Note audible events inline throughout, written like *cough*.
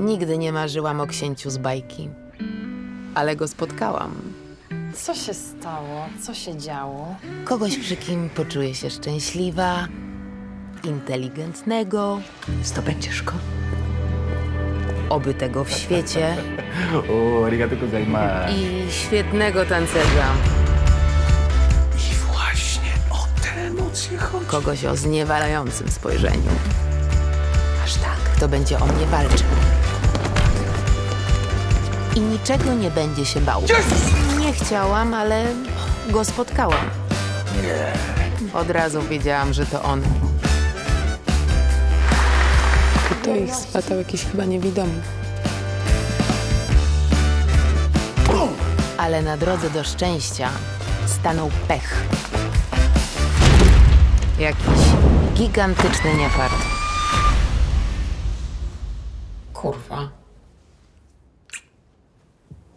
Nigdy nie marzyłam o księciu z bajki. Ale go spotkałam. Co się stało? Co się działo? Kogoś, przy kim poczuję się szczęśliwa, inteligentnego, Zdobędziesz go? obytego w świecie *laughs* O, arigato gozaimasu. i świetnego tancerza. I właśnie o te emocje chodzi. Kogoś o zniewalającym spojrzeniu. Aż tak, kto będzie o mnie walczył. I niczego nie będzie się bał. Nie chciałam, ale go spotkałam. Od razu wiedziałam, że to on. To ich splatał jakiś chyba niewidomy. Ale na drodze do szczęścia stanął pech. Jakiś gigantyczny niefart. Kurwa.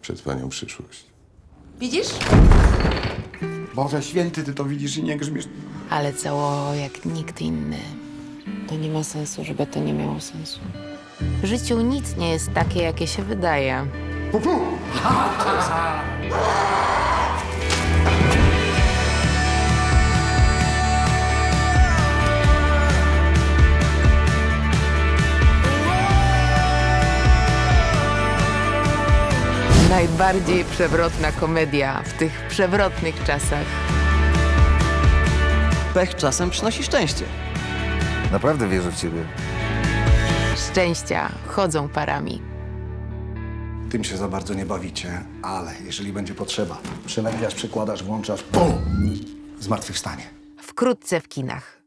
Przed panią przyszłość. Widzisz? Boże święty, ty to widzisz i nie grzmiesz. Ale cało jak nikt inny. To nie ma sensu, żeby to nie miało sensu. W życiu nic nie jest takie, jakie się wydaje. *laughs* Najbardziej przewrotna komedia w tych przewrotnych czasach. Pech czasem przynosi szczęście. Naprawdę wierzę w ciebie. Szczęścia chodzą parami. Tym się za bardzo nie bawicie, ale jeżeli będzie potrzeba, przelewiasz, przykładasz, włączasz, BUM! Zmartwychwstanie. Wkrótce w kinach.